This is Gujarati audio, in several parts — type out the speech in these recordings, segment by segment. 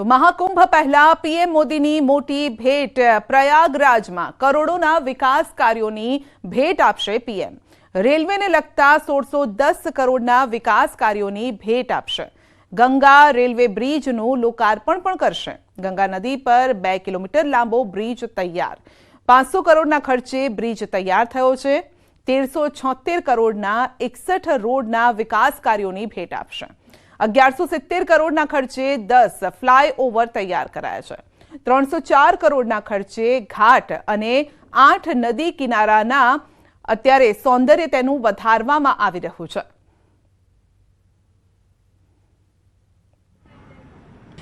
તો મહાકુંભ પહેલા પીએમ મોદીની મોટી ભેટ પ્રયાગરાજમાં કરોડોના વિકાસ કાર્યોની ભેટ આપશે પીએમ. રેલવેને લગતા સોળસો દસ કરોડના વિકાસ કાર્યોની ભેટ આપશે. ગંગા રેલવે બ્રિજનું લોકાર્પણ પણ કરશે. ગંગા નદી પર બે કિલોમીટર લાંબો બ્રિજ તૈયાર. પાંચસો કરોડના ખર્ચે બ્રિજ તૈયાર થયો છે. તેરસો છોતેર કરોડના એકસઠ રોડના વિકાસ કાર્યોની ભેટ આપશે. અગિયારસો સિત્તેર કરોડના ખર્ચે દસ ફ્લાયઓવર તૈયાર કરાયા છે. ત્રણસો ચાર કરોડના ખર્ચે ઘાટ અને આઠ નદી કિનારાના અત્યારે સૌંદર્ય તેનું વધારવામાં આવી રહ્યું છે.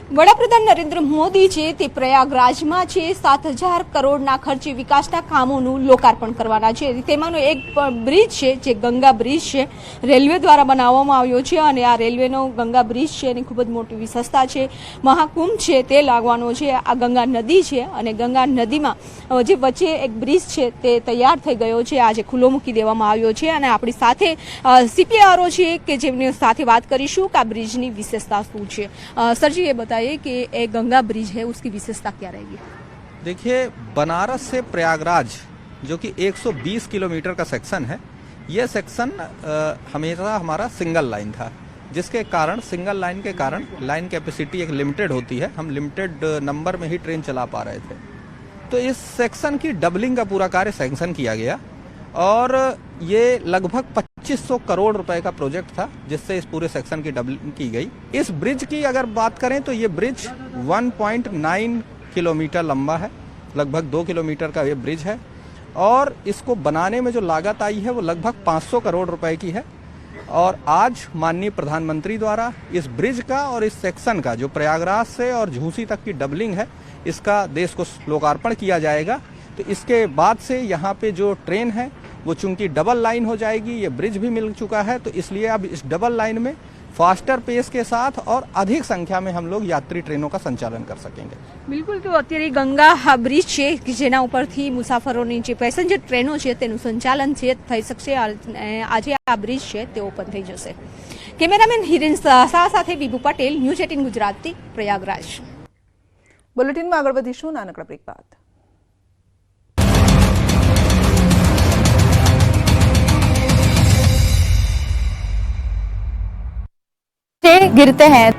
વડાપ્રધાન નરેન્દ્ર મોદી છે તે પ્રયાગરાજમાં છે. સાત હજાર કરોડના ખર્ચે વિકાસના કામોનું લોકાર્પણ કરવાના છે. તેમાંનો એક બ્રિજ છે, જે ગંગા બ્રિજ છે, રેલવે દ્વારા બનાવવામાં આવ્યો છે અને આ રેલવેનો ગંગા બ્રિજ છે એની ખૂબ જ મોટી વિશેષતા છે. મહાકુંભ છે તે લાગવાનો છે. આ ગંગા નદી છે અને ગંગા નદીમાં જે વચ્ચે એક બ્રિજ છે તે તૈયાર થઈ ગયો છે. આજે ખુલ્લો મૂકી દેવામાં આવ્યો છે અને આપણી સાથે સીપીઆરઓ છે કે જેમની સાથે વાત કરીશું કે આ બ્રિજની વિશેષતા શું છે. સરજી, એ બતા बताइए कि ये गंगा ब्रिज है, उसकी विशेषता क्या रहेगी? देखिए, बनारस से प्रयागराज, जो कि 120 किलोमीटर का सेक्शन है, यह सेक्शन हमेशा हमारा सिंगल लाइन था, जिसके कारण, सिंगल लाइन के कारण, लाइन कैपेसिटी एक लिमिटेड होती है, हम लिमिटेड नंबर में ही ट्रेन चला पा रहे थे। तो इस सेक्शन की डबलिंग का पूरा कार्य सैंक्शन किया गया, और ये लगभग 2500 करोड़ रुपए का प्रोजेक्ट था, जिससे इस पूरे सेक्शन की डबलिंग की गई। इस ब्रिज की अगर बात करें तो ये ब्रिज 1.9 किलोमीटर लंबा है, लगभग दो किलोमीटर का ये ब्रिज है, और इसको बनाने में जो लागत आई है वो लगभग 500 करोड़ रुपए की है। और आज माननीय प्रधानमंत्री द्वारा इस ब्रिज का और इस सेक्शन का जो प्रयागराज से और झूसी तक की डबलिंग है, इसका देश को लोकार्पण किया जाएगा। तो इसके बाद से यहाँ पे जो ट्रेन है वो चूंकि डबल लाइन हो जाएगी ये ब्रिज भी मिल चुका है तो इसलिए अब इस डबल लाइन में फास्टर पेस के साथ और अधिक संख्या में हम लोग यात्री ट्रेनों का संचालन कर सकेंगे બિલકુલ તો અત્યારે ગંગા આ બ્રિજ છે કે જેના ઉપરથી મુસાફરોની જે પેસેન્જર ટ્રેનો છે તેનું સંચાલન છે થઈ શકશે અને આજે આ બ્રિજ છે તે ઓપન થઈ જશે કેમેરામેન હિરેન શાહ સાથે વિભુ પટેલ ન્યૂઝ એટીન ગુજરાતી પ્રયાગરાજ બુલેટિનમાં આગળ વધીશું નાનકડા બ્રેક બાદ गिरते हैं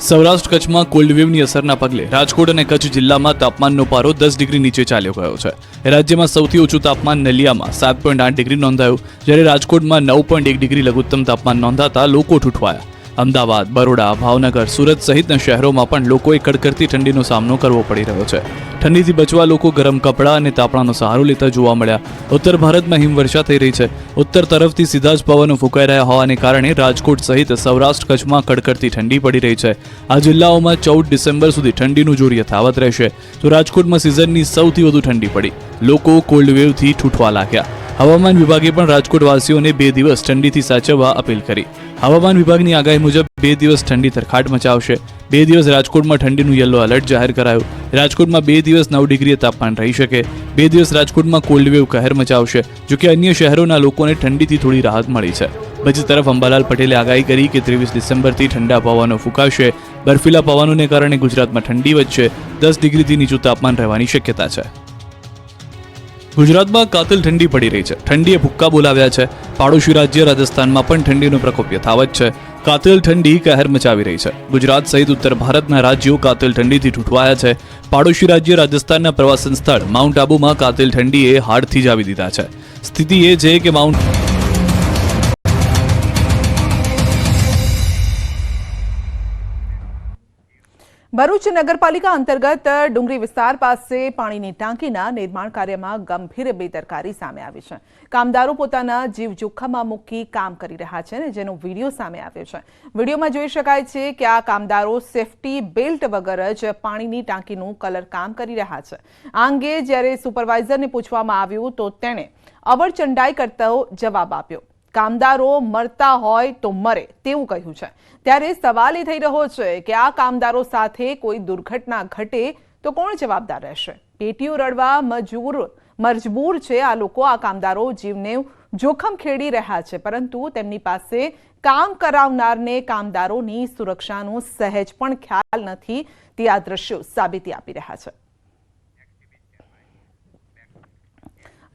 સૌરાષ્ટ્ર કચ્છમાં કોલ્ડ વેવની અસરના પગલે રાજકોટ અને કચ્છ જિલ્લામાં તાપમાનનો પારો દસ ડિગ્રી નીચે ચાલ્યો ગયો છે રાજ્યમાં સૌથી ઓછું તાપમાન નલિયામાં સાત પોઈન્ટ આઠ ડિગ્રી નોંધાયું જ્યારે રાજકોટમાં નવ પોઈન્ટ એક ડિગ્રી લઘુત્તમ તાપમાન નોંધાતા લોકો ઠૂઠવાયા અમદાવાદ, બરોડા, ભાવનગર, સુરત સહિતના શહેરોમાં પણ લોકોએ કડકડતી ઠંડીનો સામનો કરવો પડી રહ્યો છે. ઠંડીથી બચવા લોકો ગરમ કપડાં અને તાપણાનો સહારો લેતા જોવા મળ્યા. ઉત્તર ભારતમાં હિમવર્ષા થઈ રહી છે. ઉત્તર તરફથી સીધા જ પવનો ફૂંકાઈ રહ્યા હોવાને કારણે રાજકોટ સહિત સૌરાષ્ટ્ર કચ્છમાં કડકડતી ઠંડી પડી રહી છે. આ જિલ્લાઓમાં ચૌદ ડિસેમ્બર સુધી ઠંડીનું જોર યથાવત રહેશે. તો રાજકોટમાં સિઝનની સૌથી વધુ ઠંડી પડી. લોકો કોલ્ડ વેવથી ઠૂઠવા લાગ્યા. હવામાન વિભાગે પણ રાજકોટવાસીઓને બે દિવસ ઠંડીથી સાચવવા અપીલ કરી. હવામાન વિભાગની આગાહી મુજબ બે દિવસ ઠંડી તરખાટ મચાવશે. બે દિવસ રાજકોટમાં ઠંડીનું યલો એલર્ટ જાહેર કરાયું. રાજકોટમાં બે દિવસ નવ ડિગ્રીએ તાપમાન રહી શકે. બે દિવસ રાજકોટમાં કોલ્ડ વેવ કહેર મચાવશે જોકે અન્ય શહેરોના લોકોને ઠંડીથી થોડી રાહત મળી છે. બીજી તરફ અંબાલાલ પટેલે આગાહી કરી કે ત્રેવીસ ડિસેમ્બરથી ઠંડા પવનો ફૂંકાશે. બર્ફીલા પવનોને કારણે ગુજરાતમાં ઠંડી વધશે. દસ ડિગ્રીથી નીચું તાપમાન રહેવાની શક્યતા છે. ગુજરાતમાં કાતિલ ઠંડી પડી રહી છે. ઠંડીએ ભુક્કા બોલાવ્યા છે. પાડોશી રાજ્ય રાજસ્થાનમાં પણ ઠંડીનો પ્રકોપ યથાવત છે. કાતિલ ઠંડી કહેર મચાવી રહી છે. ગુજરાત સહિત ઉત્તર ભારતના રાજ્યો કાતિલ ઠંડીથી ઠૂંઠવાયા છે. પાડોશી રાજ્ય રાજસ્થાનના પ્રવાસન સ્થળ માઉન્ટ આબુમાં કાતિલ ઠંડીએ જ આવી દીધા છે. સ્થિતિ એ છે કે માઉન્ટ ભરૂચ નગરપાલિકા અંતર્ગત ડુંગરી વિસ્તાર પાસે પાણીની ટાંકીના નિર્માણ કાર્યમાં ગંભીર બેદરકારી સામે આવી છે. કામદારો પોતાના જીવ જોખમમાં મૂકી કામ કરી રહ્યા છે ને જેનો વીડિયો સામે આવ્યો છે. વિડીયોમાં જોઈ શકાય છે કે આ કામદારો સેફટી બેલ્ટ વગર જ પાણીની ટાંકીનું કલર કામ કરી રહ્યા છે. આ અંગે જ્યારે સુપરવાઇઝરને પૂછવામાં આવ્યું તો તેણે અવરચંડાઈ કરતો જવાબ આપ્યો. કામદારો મરતા હોય તો મરે, તેવું કહ્યું છે. ત્યારે સવાલ એ થઈ રહ્યો છે કે આ કામદારો સાથે કોઈ દુર્ઘટના ઘટે તો કોણ જવાબદાર રહેશે? પેટીઓ રડવા મજૂર, મજબૂર છે આ લોકો, આ કામદારો જીવને જોખમ ખેડી રહ્યા છે, પરંતુ તેમની પાસે કામ કરાવનારને કામદારોની સુરક્ષાનો સહેજ પણ ખ્યાલ નથી, તે આ દ્રશ્યો સાબિતી આપી રહ્યા છે.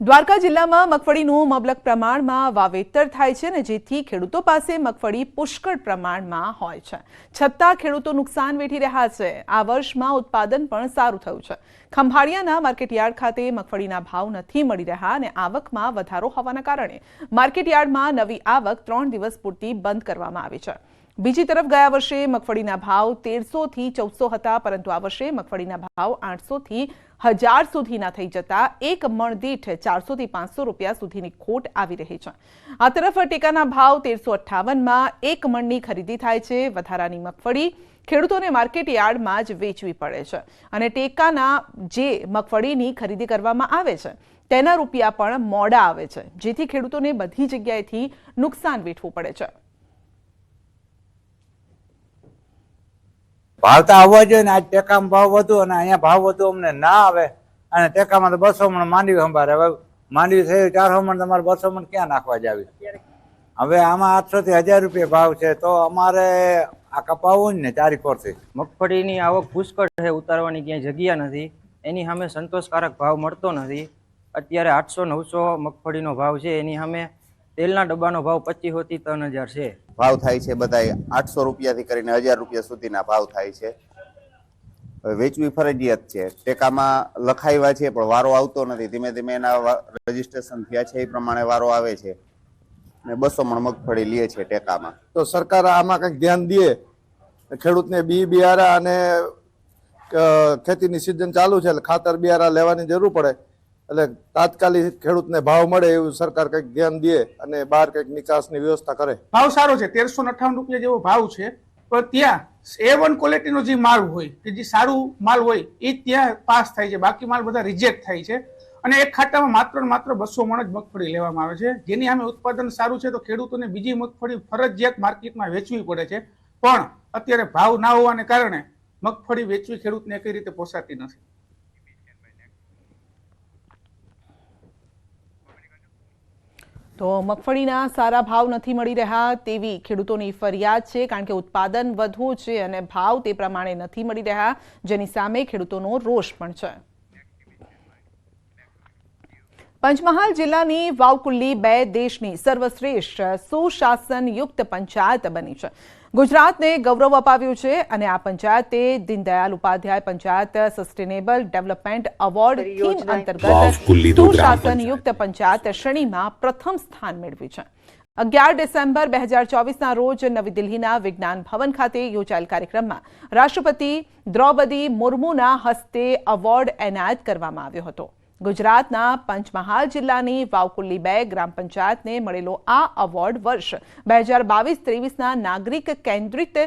દ્વારકા જિલ્લામાં મગફળીનું મબલક પ્રમાણમાં વાવેતર થાય છે અને જેથી ખેડૂતો પાસે મગફળી પુષ્કળ પ્રમાણમાં હોય છે. છતાં ખેડૂતો નુકસાન વેઠી રહ્યા છે. આ વર્ષમાં ઉત્પાદન પણ સારું થયું છે. ખંભાળિયાના માર્કેટયાર્ડ ખાતે મગફળીના ભાવ નથી મળી રહ્યા અને આવકમાં વધારો હોવાના કારણે માર્કેટયાર્ડમાં નવી આવક ત્રણ દિવસ પૂરતી બંધ કરવામાં આવી છે. બીજી તરફ ગયા વર્ષે મગફળીના ભાવ તેરસો થી ચૌદસો હતા, પરંતુ આ વર્ષે મગફળીના ભાવ આઠસો થી હજાર સુધીના થઈ જતા એક મણ દીઠ ચારસો થી પાંચસો રૂપિયા સુધીની ખોટ આવી રહી છે. આ તરફ ટેકાના ભાવ તેરસો અઠ્ઠાવનમાં એક મણની ખરીદી થાય છે. વધારાની મગફળી ખેડૂતોને માર્કેટ યાર્ડમાં જ વેચવી પડે છે અને ટેકાના જે મગફળીની ખરીદી કરવામાં આવે છે, તેના રૂપિયા પણ મોડા આવે છે, જેથી ખેડૂતોને બધી જગ્યાએથી નુકસાન વેઠવું પડે છે. ભાવ તો આવવા જોઈએ ને, આજ ટેકામાં ભાવ વધુ અને અહીંયા ભાવ વધુ અમને ના આવે. અને ટેકામાં તો બસો મણ માંડવી સંભાળે હવે માંડવી થઈ ચારસો મણ તમારે બસો મણ ક્યાં નાખવા જાવી હવે આમાં આઠસો થી હજાર રૂપિયા ભાવ છે, તો અમારે આ કપાવવું જ ને ચારી કોરથી મગફળીની આવક પુષ્કળ છે, ઉતારવાની ક્યાંય જગ્યા નથી. એની સામે સંતોષકારક ભાવ મળતો નથી. અત્યારે આઠસો નવસો મગફળીનો ભાવ છે, એની સામે તેલના ડબ્બાનો ભાવ પચીસોથી ત્રણ હજાર છે. ભાવ થાય છે બધા આઠસો રૂપિયાથી કરીને હજાર રૂપિયા સુધીના ભાવ થાય છે. હવે વેચવી ફરજિયાત છે. ટેકામાં લખાવ્યા છે પણ વારો આવતો નથી. ધીમે ધીમે એના રજીસ્ટ્રેશન થયા છે એ પ્રમાણે વારો આવે છે. ને બસો મણ મગફળી લે છે ટેકામાં. તો સરકાર આમાં કંઈક ધ્યાન દે? ખેડૂતને બી બિયારા અને ખેતીની સિઝન ચાલુ છે એટલે ખાતર બિયારા લેવાની જરૂર પડે. એટલે તાત્કાલિક ખેડૂતને ભાવ મળે એવું સરકાર કંઈક ધ્યાન દે અને બહાર કંઈક નિકાસની વ્યવસ્થા કરે. ભાવ સારો છે, તેરસો અઠાવન રૂપિયા જેવો ભાવ છે. પણ ત્યાં એ વન ક્વોલિટીનો જે માલ હોય, કે જે સારું માલ હોય, એ ત્યાં પાસ થાય છે. બાકી માલ બધા રિજેક્ટ થાય છે. અને એક ખાતામાં માત્ર માત્ર બસો મણ જ મગફળી લેવામાં આવે છે. જેની સામે ઉત્પાદન સારું છે તો ખેડૂતોને બીજી મગફળી ફરજિયાત માર્કેટમાં વેચવી પડે છે. પણ અત્યારે ભાવ ના હોવાને કારણે મગફળી વેચવી ખેડૂતને કઈ રીતે પોસાતી નથી. તો મગફળીના સારા ભાવ નથી મળી રહ્યા તેવી ખેડૂતોની ફરિયાદ છે, કારણ કે ઉત્પાદન વધુ છે અને ભાવ તે પ્રમાણે નથી મળી રહ્યા, જેની સામે ખેડૂતોનો રોષ પણ છે. પંચમહાલ જિલ્લાની વાવકુલ્લી બે દેશની સર્વશ્રેષ્ઠ સુશાસન યુક્ત પંચાયત બની છે. ગુજરાતને ગૌરવ અપાવ્યું છે અને આ પંચાયતે Deendayal Upadhyay panchayat sustainable development award theme અંતર્ગત સુશાસન યુક્ત પંચાયત શ્રેણીમાં પ્રથમ સ્થાન મેળવ્યું છે. અગિયાર ડિસેમ્બર બે હજાર ચોવીસના રોજ નવી દિલ્હીના વિજ્ઞાન ભવન ખાતે યોજાયેલ કાર્યક્રમમાં રાષ્ટ્રપતિ દ્રૌપદી મુર્મુના હસ્તે એવોર્ડ એનાયત કરવામાં આવ્યો હતો. ગુજરાતના પંચમહાલ જિલ્લાની વાવકુલ્લી બે ગ્રામ પંચાયતને મળેલો આ એવોર્ડ વર્ષ બે હજાર બાવીસ ત્રેવીસના નાગરિક કેન્દ્રિત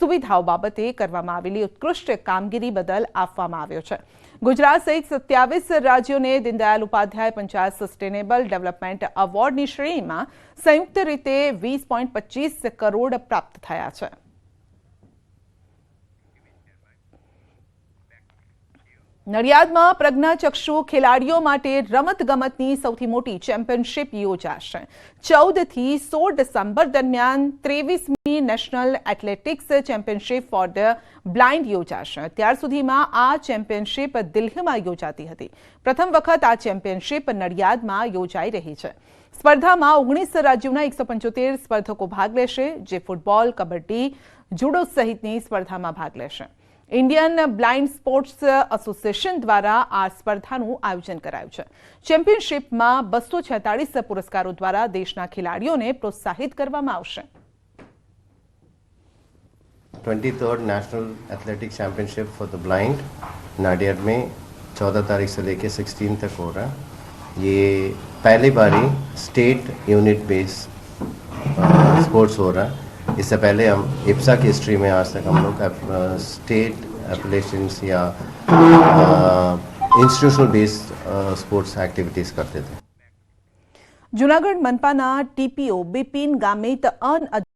સુવિધાઓ બાબતે કરવામાં આવેલી ઉત્કૃષ્ટ કામગીરી બદલ આપવામાં આવ્યો છે. ગુજરાત સહિત સત્યાવીસ રાજ્યોને દીનદયાલ ઉપાધ્યાય પંચાયત સસ્ટેનેબલ ડેવલપમેન્ટ એવોર્ડની શ્રેણીમાં સંયુક્ત રીતે વીસ પોઈન્ટ પચીસ કરોડ પ્રાપ્ત થયા છે. નડિયાદમાં પ્રજ્ઞાચક્ષુ ખેલાડીઓ માટે રમતગમતની સૌથી મોટી ચેમ્પિયનશિપ યોજાશે. ચૌદથી સોળ ડિસેમ્બર દરમિયાન ત્રેવીસમી national athletics championship for the blind યોજાશે. ત્યાર સુધીમાં આ ચેમ્પિયનશિપ દિલ્હીમાં યોજાતી હતી. પ્રથમ વખત આ ચેમ્પિયનશિપ નડિયાદમાં યોજાઈ રહી છે. સ્પર્ધામાં ઓગણીસ રાજ્યોના એકસો પંચોતેર સ્પર્ધકો ભાગ લેશે, જે ફૂટબોલ, કબડ્ડી, જુડો સહિતની સ્પર્ધામાં ભાગ લેશે. ઇન્ડિયન બ્લાઇન્ડ સ્પોર્ટ્સ એસોસિએશન દ્વારા આ સ્પર્ધાનું આયોજન કરાયું છે ચેમ્પિયનશિપમાં બસો છેતાળીસ પુરસ્કારો દ્વારા દેશના ખેલાડીઓને પ્રોત્સાહિત કરવામાં આવશે twenty third national athletics championship for the blind Nadiad में चौदह तारीख से लेके सिक्सटीन तक हो रहा है ये पहली बारी स्टेट यूनिट बेस स्पोर्ट्स हो रहा है इससे पहले हम इप्सा की हिस्ट्री में आज तक हम लोग स्टेट एप्लेशंस या इंस्टीट्यूशनल बेस्ड स्पोर्ट्स एक्टिविटीज़ करते थे જૂનાગઢ મનપાના ટીપીઓ બિપિન ગામિત અન